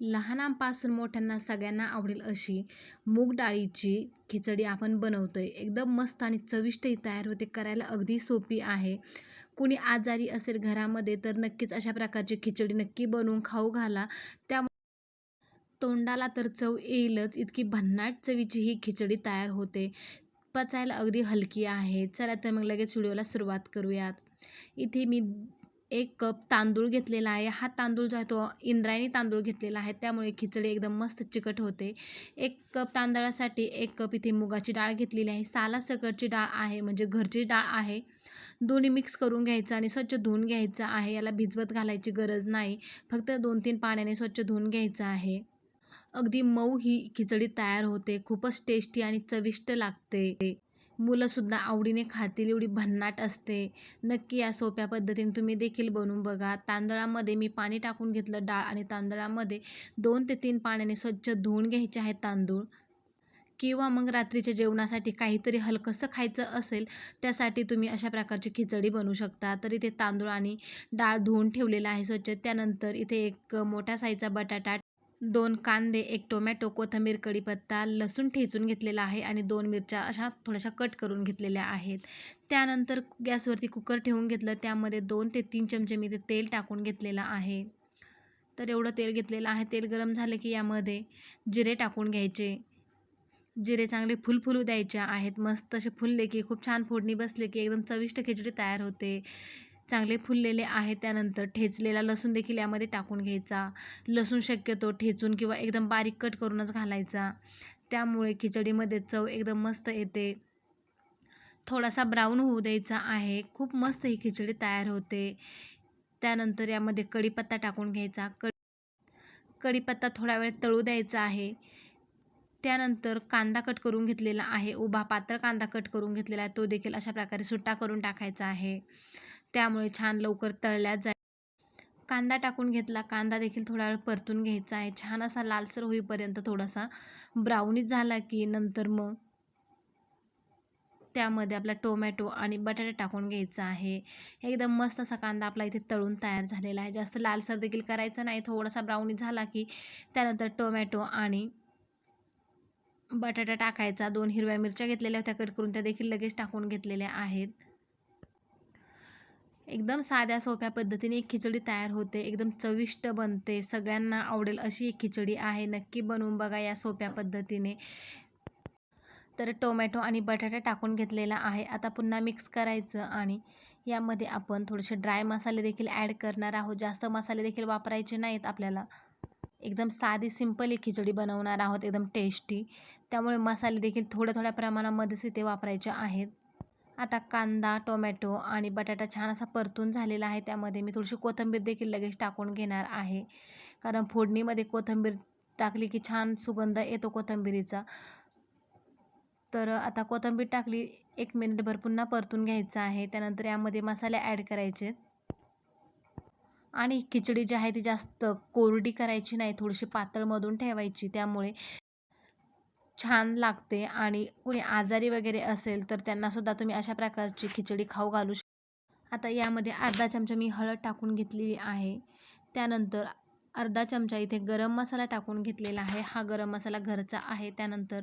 लहानांपासून मोठ्यांना सगळ्यांना आवडेल अशी मूग डाळीची खिचडी आपण बनवतो आहे एकदम मस्त आणि चविष्टही तयार होते. करायला अगदी सोपी आहे. कुणी आजारी असेल घरामध्ये तर नक्कीच अशा प्रकारची खिचडी नक्की बनवून खाऊ घाला. त्या तोंडाला तर चव येईलच. इतकी भन्नाट चवीची ही खिचडी तयार होते. पचायला अगदी हलकी आहे. चला तर मग लगेच व्हिडिओला सुरुवात करूयात. इथे मी एक कप तांदूळ घेतलेला आहे. हा तांदूळ जो आहे तो इंद्रायणी तांदूळ घेतलेला आहे. त्यामुळे खिचडी एकदम मस्त चिकट होते. एक कप तांदळासाठी एक कप इथे मुगाची डाळ घेतलेली आहे. साला सकटची डाळ आहे म्हणजे घरची डाळ आहे. दोन्ही मिक्स करून घ्यायचं आणि स्वच्छ धुवून घ्यायचं आहे. याला भिजवत घालायची गरज नाही. फक्त दोन तीन पाण्याने स्वच्छ धुवून घ्यायचं आहे. अगदी मऊ ही खिचडी तयार होते. खूपच टेस्टी आणि चविष्ट लागते. मुलंसुद्धा आवडीने खातील एवढी भन्नाट असते. नक्की या सोप्या पद्धतीने तुम्ही देखील बनवून बघा. तांदळामध्ये मी पाणी टाकून घेतलं डाळ आणि तांदळामध्ये दोन ते तीन पाण्याने स्वच्छ धुवून घ्यायचे आहेत तांदूळ. किंवा मग रात्रीच्या जेवणासाठी काहीतरी हलकंसं खायचं असेल त्यासाठी तुम्ही अशा प्रकारची खिचडी बनवू शकता. तर इथे तांदूळ आणि डाळ धुवून ठेवलेला आहे स्वच्छ. त्यानंतर इथे एक मोठ्या साईजचा बटाटा दोन कांदे एक टोमॅटो कोथंबीर कढीपत्ता लसूण ठेचून घेतलेला आहे आणि दोन मिरच्या अशा थोड्याशा कट करून घेतलेल्या आहेत. त्यानंतर गॅसवरती कुकर ठेवून घेतलं. त्यामध्ये दोन ते तीन चमचे मी ते तेल टाकून घेतलेलं आहे. तर एवढं तेल घेतलेलं आहे. तेल गरम झालं की यामध्ये जिरे टाकून घ्यायचे. जिरे चांगले फुलफुलू द्यायचे आहेत. मस्त असे फुलले की खूप छान फोडणी बसले की एकदम चविष्ट खिचडी तयार होते. चांगले फुललेले आहे त्यानंतर ठेचलेला लसूण देखील यामध्ये टाकून घ्यायचा. लसूण शक्यतो ठेचून किंवा एकदम बारीक कट करूनच घालायचा. त्यामुळे खिचडीमध्ये चव एकदम मस्त येते. थोडासा ब्राऊन होऊ द्यायचा आहे. खूप मस्त ही खिचडी तयार होते. त्यानंतर यामध्ये कढीपत्ता टाकून घ्यायचा. क कढीपत्ता थोडा वेळ तळू द्यायचा आहे. त्यानंतर कांदा कट करून घेतलेला आहे. उभा पातळ कांदा कट करून घेतलेला आहे. तो देखील अशा प्रकारे सुट्टा करून टाकायचा आहे. त्यामुळे छान लवकर तळल्या जाईल कांदा टाकून घेतला. कांदा देखील थोडा वेळ परतून घ्यायचा आहे. छान असा लालसर होईपर्यंत थोडासा ब्राउनीच झाला की नंतर मग त्यामध्ये आपला टोमॅटो आणि बटाटा टाकून घ्यायचा आहे. एकदम मस्त असा कांदा आपला इथे तळून तयार झालेला आहे. जास्त लालसर देखील करायचा नाही. थोडासा ब्राउनी झाला की त्यानंतर टोमॅटो आणि बटाटा टाकायचा. दोन हिरव्या मिरच्या घेतलेल्या होत्या. कट करून त्या देखील लगेच टाकून घेतलेल्या आहेत. एकदम साध्या सोप्या पद्धतीने एक खिचडी तयार होते. एकदम चविष्ट बनते. सगळ्यांना आवडेल अशी एक खिचडी आहे. नक्की बनवून बघा या सोप्या पद्धतीने. तर टोमॅटो आणि बटाटा टाकून घेतलेला आहे. आता पुन्हा मिक्स करायचं आणि यामध्ये आपण थोडेसे ड्राय मसाले देखील ॲड करणार आहोत. जास्त मसाले देखील वापरायचे नाहीत आपल्याला. एकदम साधी सिंपल एक खिचडी बनवणार आहोत. एकदम टेस्टी. त्यामुळे मसाले देखील थोड्या थोड्या प्रमाणामध्येच इथे वापरायचे आहेत. आता कांदा टोमॅटो आणि बटाटा छान असा परतून झालेला आहे. त्यामध्ये मी थोडीशी कोथिंबीर देखील लगेच टाकून घेणार आहे. कारण फोडणीमध्ये कोथिंबीर टाकली की छान सुगंध येतो कोथिंबीरीचा. तर आता कोथिंबीर टाकली एक मिनिटभर पुन्हा परतून घ्यायचं आहे. त्यानंतर यामध्ये मसाले ॲड करायचे. आणि खिचडी जी आहे ती जास्त कोरडी करायची नाही थोडीशी पातळमधून ठेवायची. त्यामुळे छान लागते आणि कुणी आजारी वगैरे असेल तर त्यांनासुद्धा तुम्ही अशा प्रकारची खिचडी खाऊ घालू शकता आता यामध्ये अर्धा चमचा मी हळद टाकून घेतलेली आहे. त्यानंतर अर्धा चमचा इथे गरम मसाला टाकून घेतलेला आहे. हा गरम मसाला घरचा आहे. त्यानंतर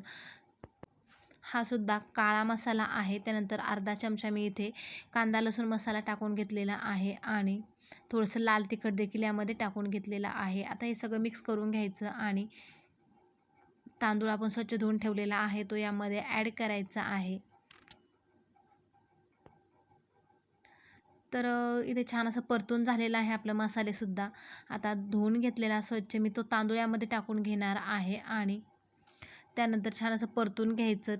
हा सुद्धा काळा मसाला आहे. त्यानंतर अर्धा चमचा मी इथे कांदा लसूण मसाला टाकून घेतलेला आहे आणि थोडंसं लाल तिखट देखील यामध्ये टाकून घेतलेलं आहे. आता हे सगळं मिक्स करून घ्यायचं आणि तांदूळ आपण स्वच्छ धुवून ठेवलेला आहे तो यामध्ये ॲड करायचा आहे. तर इथे छान असं परतून झालेलं आहे आपलं मसालेसुद्धा आता धुवून घेतलेला स्वच्छ मी तो तांदूळ यामध्ये टाकून घेणार आहे आणि त्यानंतर छान असं परतून घ्यायचं.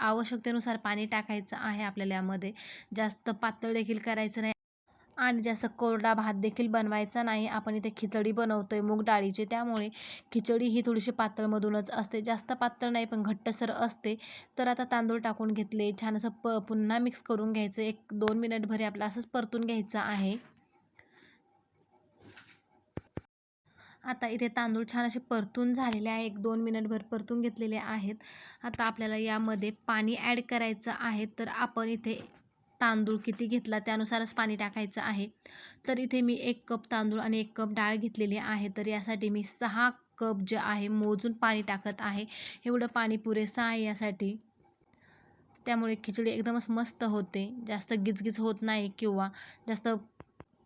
आवश्यकतेनुसार पाणी टाकायचं आहे आपल्याला यामध्ये. जास्त पातळ देखील करायचं नाही. आणि जास्त कोरडा भात देखील बनवायचा नाही. आपण इथे खिचडी बनवतो आहे मूग डाळीची. त्यामुळे खिचडी ही थोडीशी पातळमधूनच असते. जास्त पातळ नाही पण घट्टसर असते. तर आता तांदूळ टाकून घेतले. छान असं प पुन्हा मिक्स करून घ्यायचं. एक दोन मिनटभरी आपलं असंच परतून घ्यायचं आहे. आता इथे तांदूळ छान असे परतून झालेले आहे. एक दोन मिनटभर परतून घेतलेले आहेत. आता आपल्याला यामध्ये पाणी ॲड करायचं आहे. तर आपण इथे तांदूळ किती घेतला त्यानुसारच पाणी टाकायचं आहे. तर इथे मी एक कप तांदूळ आणि एक कप डाळ घेतलेली आहे. तर यासाठी मी सहा कप जे आहे मोजून पाणी टाकत आहे. एवढं पाणी पुरेसं आहे यासाठी. त्यामुळे खिचडी एकदमच मस्त होते. जास्त गिजगिज होत नाही किंवा जास्त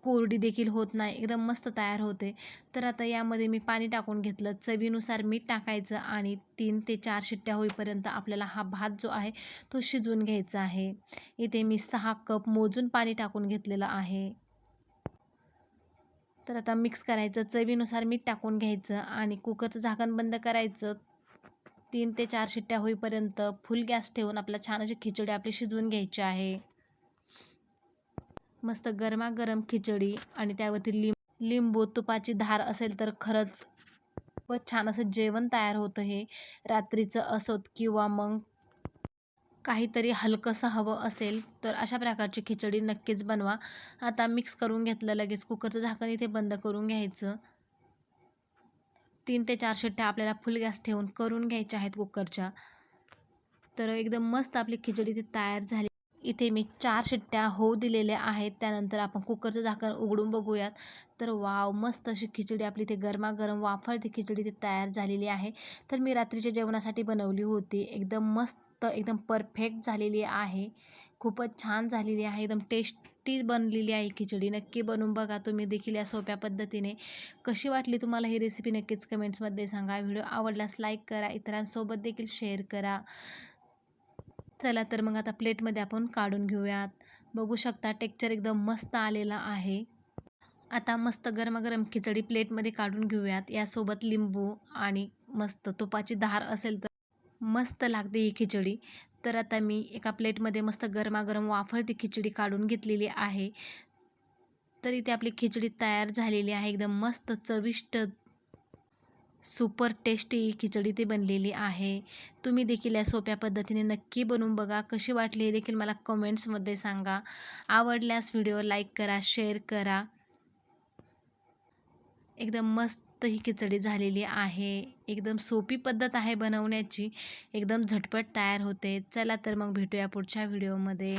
कोरडी देखील होत नाही एकदम मस्त तयार होते. तर आता यामध्ये मी पाणी टाकून घेतलं. चवीनुसार मीठ टाकायचं आणि तीन ते चार शिट्ट्या होईपर्यंत आपल्याला हा भात जो आहे तो शिजवून घ्यायचा आहे. इथे मी सहा कप मोजून पाणी टाकून घेतलेलं आहे. तर आता मिक्स करायचं. चवीनुसार मीठ टाकून घ्यायचं आणि कुकरचं झाकण बंद करायचं. तीन ते चार शिट्ट्या होईपर्यंत फुल गॅस ठेवून आपला छान अशी खिचडी आपली शिजवून घ्यायची आहे. मस्त गरमागरम खिचडी आणि त्यावरती लिंब लिंबू तुपाची धार असेल तर खरंच व छान असं जेवण तयार होतं हे. रात्रीचं असोत किंवा मग काहीतरी हलकंसं हवं असेल तर अशा प्रकारची खिचडी नक्कीच बनवा. आता मिक्स करून घेतलं लगेच. कुकरचं झाकण इथे बंद करून घ्यायचं. तीन ते चार शिट्ट्या आपल्याला फुल गॅस ठेवून करून घ्यायच्या आहेत कुकरच्या. तर एकदम मस्त आपली खिचडी ती तयार झाली. इथे मी चार शिट्ट्या होऊ दिलेल्या आहेत. त्यानंतर आपण कुकरचं झाकण उघडून बघूयात. तर वाव मस्त अशी खिचडी आपली ते गरमागरम वाफळती खिचडी ती तयार झालेली आहे. तर मी रात्रीच्या जेवणासाठी बनवली होती. एकदम मस्त एकदम परफेक्ट झालेली आहे. खूपच छान झालेली आहे. एकदम टेस्टी बनलेली आहे खिचडी. नक्की बनवून बघा. तुम्ही देखील या सोप्या पद्धतीने. कशी वाटली तुम्हाला ही रेसिपी नक्कीच कमेंट्समध्ये सांगा. व्हिडिओ आवडल्यास लाईक करा. इतरांसोबत देखील शेअर करा. चला तर मग आता प्लेटमध्ये आपण काढून घेऊयात. बघू शकता टेक्चर एकदम मस्त आलेला आहे. आता मस्त गरमागरम खिचडी प्लेटमध्ये काढून घेऊयात. यासोबत लिंबू आणि मस्त तुपाची धार असेल तर मस्त लागते ही खिचडी. तर आता मी एका प्लेटमध्ये मस्त गरमागरम वाफळती खिचडी काढून घेतलेली आहे. तर इथे आपली खिचडी तयार झालेली आहे. एकदम मस्त चविष्ट सुपर टेस्टी खिचडी ती बनलेली आहे. तुम्ही देखील या सोप्या पद्धतीने नक्की बनवून बघा. कशी वाटली हे देखील मला कमेंट्समध्ये सांगा. आवडल्यास व्हिडिओ लाईक करा शेअर करा. एकदम मस्त ही खिचडी झालेली आहे. एकदम सोपी पद्धत आहे बनवण्याची. एकदम झटपट तयार होते. चला तर मग भेटूया पुढच्या व्हिडिओमध्ये